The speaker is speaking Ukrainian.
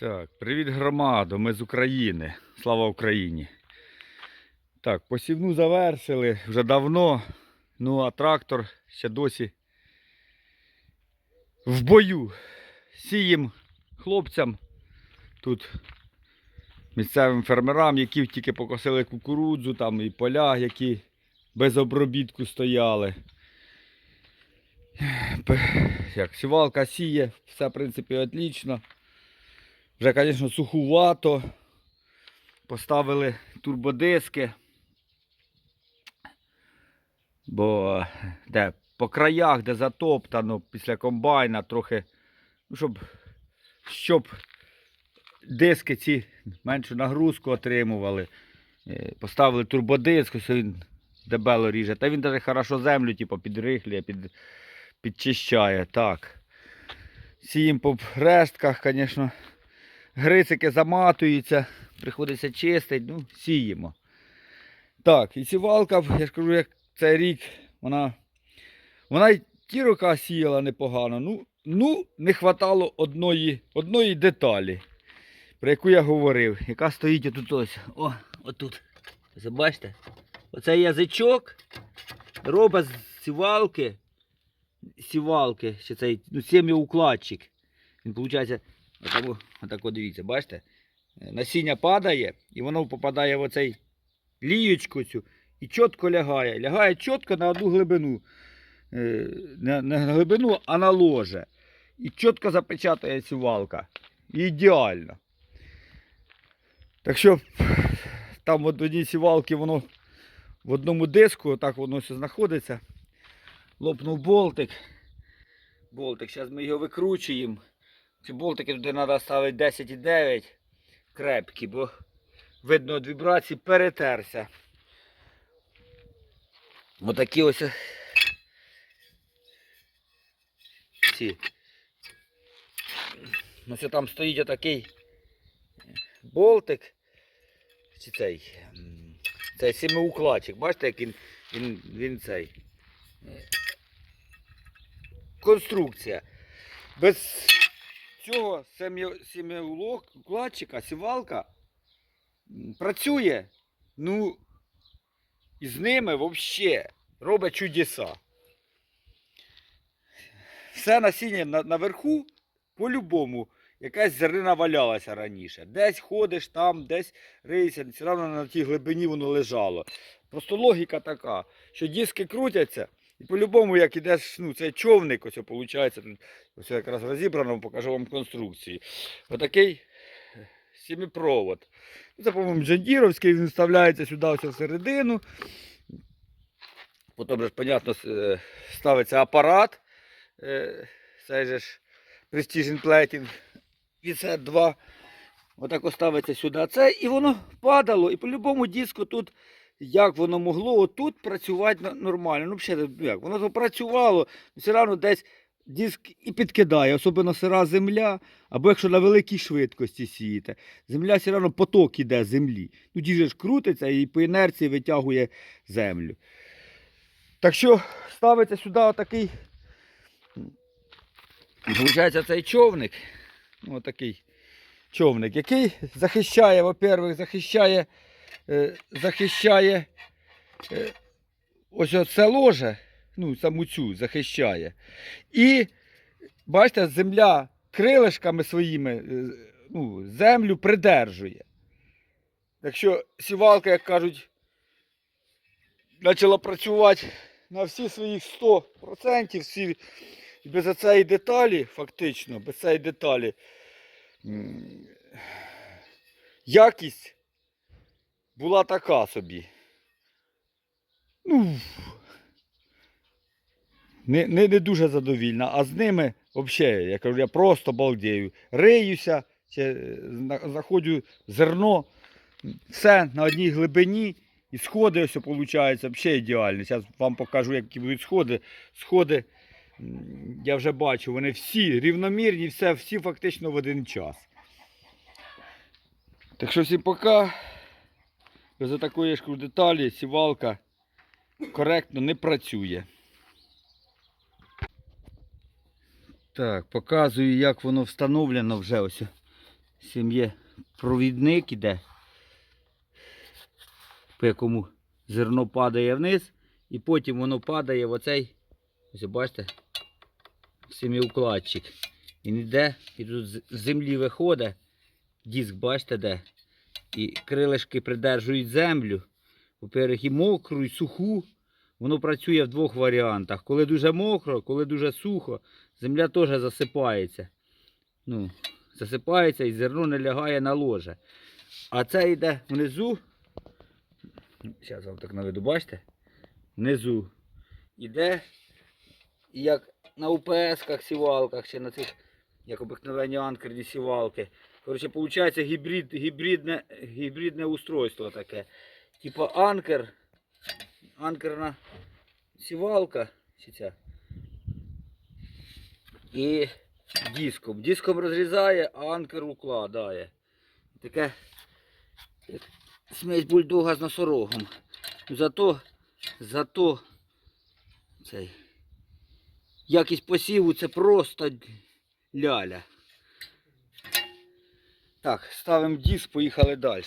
Так, привіт громадо, ми з України. Слава Україні. Так, посівну завершили вже давно. Ну а трактор ще досі в бою. Сієм хлопцям тут місцевим фермерам, які тільки покосили кукурудзу, там і поля, які без обробітку стояли. Як, сівалка сіє, все в принципі отлично. Вже, звісно, сухувато. Поставили турбодиски. Бо де по краях, де затоптано після комбайна, трохи, ну, щоб, щоб диски ці меншу нагрузку отримували. Е, Поставили турбодиск, ось він дебело ріже. Та він навіть хорошо землю типу, підрихлює, під, підчищає. Так. Сієм по рештках, звісно. Грицики заматуються, приходиться чистити, ну, сіємо. Так, і сівалка, я ж кажу, як цей рік, вона, вона й ті роки сіяла непогано. Ну, ну не хватало одної, одної деталі, про яку я говорив, яка стоїть отут ось. О, отут. Ви бачите? Оцей язичок робить з сівалки, сівалки, ще цей, ну, сім'я-укладчик. Він, виходить, Отако, отако дивіться, бачите? Е, Насіння падає і воно попадає в оцей лієчку цю і чітко лягає. Лягає чітко на одну глибину. Не на глибину, а на ложе. І чітко запечатає цю валка. Ідеально. Так що там в одній сівалки воно в одному диску, отак воно все знаходиться. Лопнув болтик. Болтик, зараз ми його викручуємо. Ці болтики туди треба ставити 10,9 крепкі, бо видно від вібрації перетерся. Отакі ось ці. Ось там стоїть отакий болтик. Чи цей. Цей сімиукладчик. Бачите, як він, він, він цей. е, Конструкція. Без цього сім'я-укладчика, сівалка працює, ну, і з ними взагалі робить чудеса. Все насіння на, наверху, по-любому, якась зернина валялася раніше. Десь ходиш там, десь риєшся, все одно на тій глибині воно лежало. Просто логіка така, що диски крутяться, і по-любому, як ідеш, ну, цей човник, ось виходить, тут ось якраз розібрано, покажу вам конструкції. Отакий сіміпровод. Ну, Це, по-моєму, джандіровський, він вставляється сюди ось всередину. Потім, ж, е, ставиться апарат. е, Цей же ж Precision Plating від 2 Отак ставиться сюди це, і воно падало. І по-любому диску тут, як воно могло отут працювати нормально. Ну, взагалі, ну, як, воно то працювало, все одно десь диск і підкидає, особливо сира земля, або якщо на великій швидкості сієте. Земля все одно поток іде землі. Ну, діже ж крутиться і по інерції витягує землю. Так що ставиться сюди отакий, виходить, цей човник. Ну, Отакий човник, який захищає, во-первых, захищає, захищає е, ось це ложе, ну, саму цю захищає. І, бачите, земля крилишками своїми е, ну, землю придержує. Якщо сівалка, як кажуть, почала працювати на всі своїх 100%, всі, без цієї деталі, фактично, без цієї деталі, якість була така собі. Ну, не, не, не дуже задовільна, а з ними взагалі, я кажу, я просто балдею. Риюся, чи, е, знаходжу зерно, все на одній глибині. І сходи ось виходить взагалі ідеально. Зараз вам покажу, які будуть сходи. Сходи, я вже бачу, вони всі рівномірні, все, всі фактично в один час. Так що всім пока. Без такої ж деталі сівалка коректно не працює. Так, показую, як воно встановлено вже ось. сім'є провідник іде, по якому зерно падає вниз, і потім воно падає в оцей, ось бачите, сім'єукладчик. Він йде, і тут з землі виходить, диск, бачите де, і крилишки придержують землю. Во-первых, і мокру, і суху. Воно працює в двох варіантах. Коли дуже мокро, коли дуже сухо, земля теж засипається. Ну, засипається і зерно не лягає на ложе. А це йде внизу. Зараз вам так наведу, бачите? Внизу. Іде, як на УПС-ках, сівалках, чи на цих, як обикновенні анкерні сівалки. Коротше, виходить гібрид, гібридне, гібридне устройство таке. Типа анкер, анкерна сівалка, ця. І диском. Диском розрізає, а анкер укладає. Таке смесь бульдога з носорогом. Зато, зато цей, якість посіву це просто ляля. Так, ставимо диск, поїхали далі.